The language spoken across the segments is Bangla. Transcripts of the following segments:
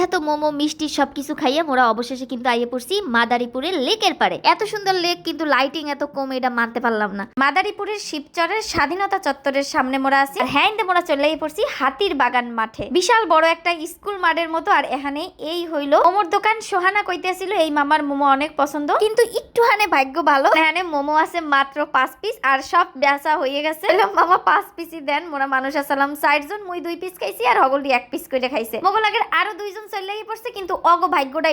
বিখ্যাত মোমো, মিষ্টি সবকিছু খাইয়ে মোরা অবশেষে কিন্তু আইয়ে পড়ছি মাদারীপুরের লেকের পারে এত সুন্দর লেক, কিন্তু লাইটিং এত কম, এটা মানতে পারলাম না। মাদারীপুরের শিবচরের স্বাধীনতা চত্বরের সামনে মোরা আছি, আর হ্যাঁ মোরা চলে পড়ছি হাতির বাগান মাঠে। বিশাল বড় একটা স্কুল মাঠের মতো, আর এখানে এই হইল মোমোর দোকান। সোহানা কইতেছিল, এই মামার মোমো অনেক পছন্দ। কিন্তু একটু হানে ভাগ্য ভালো, এখানে মোমো আছে মাত্র পাঁচ পিস আর সব ব্যাসা হয়ে গেছে। মামা, পাঁচ পিসই দেন। মোরা মানুষ আসলাম ষাটজন মুই দুই পিস খাইছি, আর হগল হগলটি এক পিস করে খাইছে। মোগল আগের আরও দুইজন পড়ছে, কিন্তু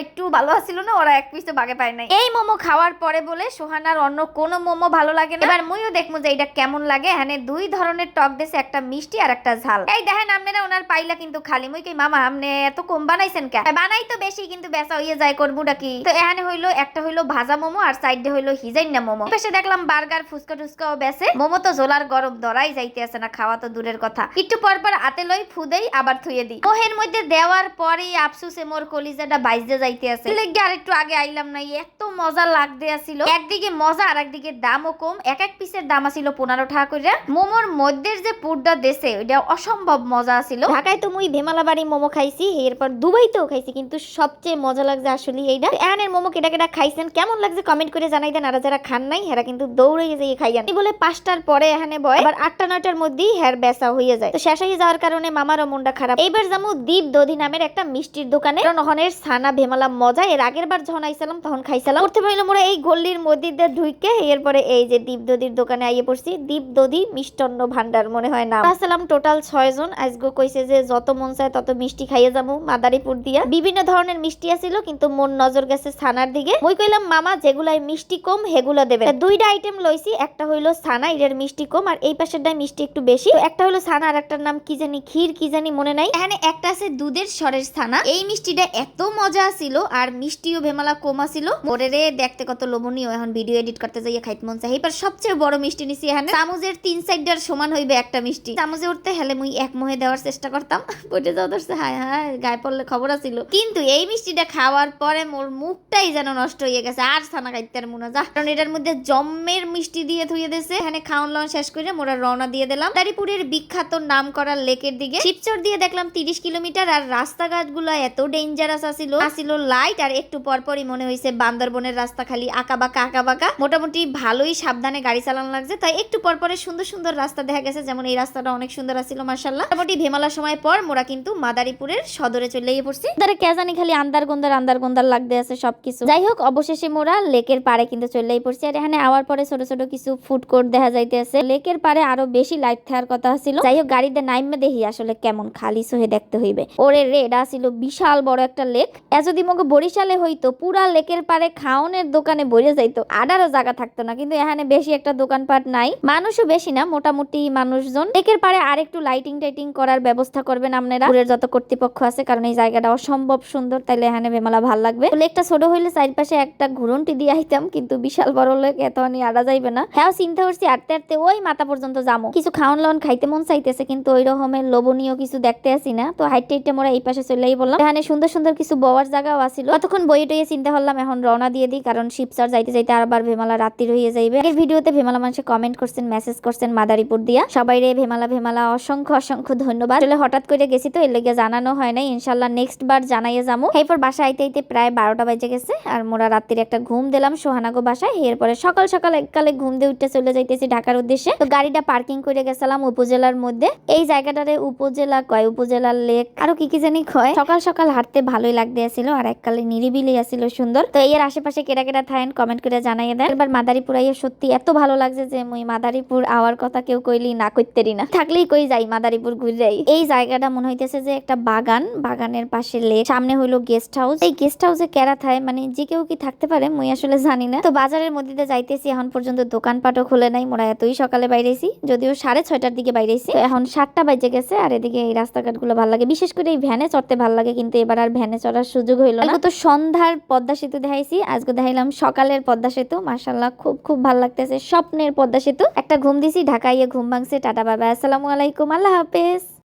একটু ভালো ছিল না, ওরা এক বাগে পায় নাই। এই মোমো খাওয়ার পরে বলে, সোহানার অন্য মোমো ভালো লাগে না। এবার মুইও দেখব যে এটা কেমন লাগে। এখানে দুই ধরনের টক দেশে একটা মিষ্টি আর একটা ঝাল। এই দেখেন ওনার পাইলা কিন্তু খালি। মুই কি মামা আপনি এত কম বানাইছেন বানাই তো বেশি, কিন্তু হইয়ে যায়, করবুটা কি? তো এখানে হইল, একটা হইল ভাজা মোমো, আর সাইডে হইল হিজাইনা মোমো। পাশে দেখলাম বার্গার ফুচকা টুচকাও বেচে। মোমো তো জোলার গরম দরাই যাইতে আছে না, খাওয়া তো দূরের কথা। একটু পর পর আতে লই, ফুদেই আবার থুয়ে দিই। মোহের মধ্যে দেওয়ার পরেই আফসুসে মোর কলিজাটা বাইজে যাইতে আছে। লেগে আর একটু আগে আইলাম না, এত মজা লাগতে আসিল। একদিকে মজা আর একদিকে দামও কম। এক এক পিসের দাম আসিল পনেরো টাকা করে মোমোর মধ্যের যে পুরটা দেশে, ওইটা অসম্ভব মজা আছিল ঢাকায় তো মুই ভেমালা বাড়ি মোমো খাইছি, এরপর দুবাইতেও খাইছি, কিন্তু সবচেয়ে মজা লাগছে আসলে এইটা। এখানের মোমো কেটা কেটা খাইছেন, কেমন লাগছে কমেন্ট করে জানাই দেন আর যারা খান নাই, হেরা কিন্তু দৌড়ে যেয়ে খাইয়ান। বলে পাঁচটার পরে এখানে বয়, আবার আটটা, নয়টার মধ্যেই হের বেচা হয়ে যায়। তো শেষ হয়ে যাওয়ার কারণে মামারও মনটা খারাপ। এইবার যাব দীপ দধি নামের একটা মিষ্টির দোকানে। ওখানের ছানা, ভেমালা, মজা। এর আগের বার যখন আইসালাম তখন খাইছিলাম। করতে পারলাম মোরা এই গল্লির মধ্যে দিয়ে ঢুইকে এরপরে এই যে দীপ দধির দোকানে আইয়ে পড়ছি। দীপ দধি মিষ্টান্ন ভান্ডার মনে হয় না আসলাম টোটাল ছয় জন। আজগো কইছে যে যত মন চায় তত মিষ্টি খাইয়ে যাব, মাদারীপুর দিয়া। বিভিন্ন ধরনের মিষ্টি আছিল, কিন্তু মন নজর গেছে ছানার দিকে। মই কইলাম, মামা, যেগুলাই মিষ্টি কম, হেগুলা দেবে দুইটা আইটেম লইছি। একটা হইল ছানা, এটার মিষ্টি কম, আর এই পাশের পাশেরটাই মিষ্টি একটু বেশি। একটা হলো ছানা আর একটার নাম কি জানি, ক্ষীর কি জানি মনে নাই। এখানে একটা আছে দুধের সরের ছানা। এই মিষ্টিটা এত মজা ছিল আর মিষ্টিও ভেমালা কম ছিল। ওরে রে দেখতে কত লোভনীয়। এখন ভিডিও এডিট করতে যাইয়ে খাইতে মন চাই এবার সবচেয়ে বড় মিষ্টি নিছি এখানে। চামচের তিন সাইডটার সমান হইবে একটা মিষ্টি। চামচে উঠতে হেলে মুই এক মোহে দেওয়ার চেষ্টা করতাম। পটে যাওয়া ধরছে, হায় হায়, গায়ে পড়লে খবর আছিল। কিন্তু এই মিষ্টিটা খাওয়ার পরে মোর মুখটাই যেন নষ্ট হয়ে গেছে। আর ছানা খাইতে আর মনে যা, কারণ এটার মধ্যে জম্মের মিষ্টি দিয়ে থুয়ে দিয়েছে। এখানে খাওয়ান লাওয়ান শেষ করে মোরা রওনা দিয়ে দিলাম। দারিপুরের বিখ্যাত নাম করা লেকের দিকে। শিবচর দিয়ে দেখলাম তিরিশ কিলোমিটার আর রাস্তাঘাটগুলা এত ডেঞ্জারাস আসিল আসিল লাইট আর একটু পরপরই মনে হয়েছে বান্দরবনের রাস্তা খালি আঁকা বাঁকা আঁকা বাঁকা মোটামুটি ভালোই সাবধানে গাড়ি চালানো লাগছে তাই একটু পরপরে সুন্দর সুন্দর রাস্তা দেখা গেছে যেমন এই রাস্তাটা অনেক সুন্দর আছিল মার্শাল্লাহ মোটামুটি ভেমালা সময় পর মোরা কিন্তু মাদারীপুরের সদরে চলে গিয়ে পড়ছি। তারা কে জানি খালি আন্দার গন্দার আন্দার গন্দার লাগতে আছে সবকিছু। যাই হোক অবশেষে মোরা লেকের পাড়ে কিন্তু চলেই পড়ছি আর এখানে আওয়ার পরে ছোট ছোট কিছু ফুড কোর্ট দেখা যাইতেছে লেকের পাড়ে আরও বেশি লাইট থাকার কথা ছিল যাই হোক গাড়িতে নাইমে দেখি আসলে কেমন খালি সহে দেখতে হইবে। ওরে রে এটা ছিল বিশাল বড় একটা লেক। এ যদি মগে বরিশালে হইতো, পুরা লেকের পারে খাওনের দোকানে বইরে যাইতো, আডারও জায়গা থাকতো না। কিন্তু এখানে বেশি একটা দোকানপাট নাই। মানুষও বেশি না, মোটামুটি মানুষজন। লেকের পারে আর একটু লাইটিং টাইটিং করার ব্যবস্থা করবেন আপনারা। পুরের যত কর্তৃপক্ষ আছে, কারণ এই জায়গাটা অসম্ভব সুন্দর, তাইলে এখানে বেমালা ভালো লাগবে। লেকটা ছোট হইলে চারপাশে একটা ঘুরন্টি দিয়ে আইতাম, কিন্তু বিশাল বড় লেক, এত আড়া যাইবে না। হ্যাঁ চিন্তা করছি, আটতে আটতে ওই মাথা পর্যন্ত যাব কিছু খাওন লাওয়ান খাইতে মন চাইতেছে, কিন্তু ওই রকমের লোভনীয় কিছু দেখতে আসি না। তো হাইটে হাইটে মোরা এই পাশে চলেই বললাম। এখানে সুন্দর সুন্দর কিছু বওয়ার জায়গাও আসিল কতক্ষণ বইয়ে টইয়ে চিন্তা করলাম, এখন রওনা দিয়ে দিই, কারণ শিবসার যাইতে যাইতে আবার ভেমালা রাত্রি রয়ে যাইবে। এর ভিডিওতে ভেমালা মানুষে কমেন্ট করছেন মেসেজ করছেন মাদারীপুর দিয়া। সবাই রে ভেমালা ভেমালা, অসংখ্য অসংখ্য ধন্যবাদ। আসলে হঠাৎ করে গেছি তো, এর লেগে জানানো হয় নাই। ইনশাল্লাহ নেক্সট বার জানাইয়ে যাব এরপর বাসা আইতে আইতে প্রায় বারোটা বাজে গেছে, আর মোরা রাত্রির একটা ঘুম দিলাম সোহানাগো বাসায়। এরপরে সকাল সকাল এককালে ঘুম দিয়ে উঠতে চলে যাইতেছি ঢাকার উদ্দেশ্যে। তো গাড়িটা পার্কিং করে গেছিলাম উপজেলার মধ্যে। এই জায়গাটারে উপজেলা কয়? উপজেলার লেক। আরও কি কি জানি কয়? সকাল সকাল সকাল হাঁটতে ভালোই লাগতে আসিল, আর এককালে নিরিবিলি আসিল সুন্দর। তো এর আশেপাশে কেটা কেটা থাকেন কমেন্ট করে জানাইয়ে দেন। এবার মাদারীপুর আইয়ে সত্যি এত ভালো লাগছে যে মুই মাদারীপুর আওয়ার কথা কেউ কইলি না কইতেরি না। থাকলেই কই যাই মাদারীপুর ঘুরে এই জায়গাটা মনে হইতেছে যে একটা বাগান, বাগানের পাশে লেক সামনে হইল গেস্ট হাউস এই গেস্ট হাউসে কেরা থায় মানে যে কেউ কি থাকতে পারে, মুই আসলে জানি না। তো বাজারের মধ্যে যাইতেছি, এখন পর্যন্ত দোকানপাটও খুলে নাই, মোরা এতই সকালে বাইরেছি, যদিও সাড়ে ছয়টার দিকে বাইরেছি। এখন সাতটা বাজে গেছে, আর এদিকে এই রাস্তাঘাটগুলো ভালো লাগে, বিশেষ করে এই ভ্যানে চড়তে ভালো লাগে। কিন্তু এবার আর ভ্যানে চড়ার সুযোগ হইল না। তো সন্ধ্যার পদ্মা সেতু দেখাইছি, আজকে দেখাইলাম সকালের পদ্মা সেতু। মার্শাল্লাহ খুব খুব ভালো লাগতেছে, স্বপ্নের পদ্মা সেতু। একটা ঘুম দিছি ঢাকাইয়ে ঘুম ভাঙছে। টাটা বাবা আসসালামু আলাইকুম, আল্লাহ হাফেজ।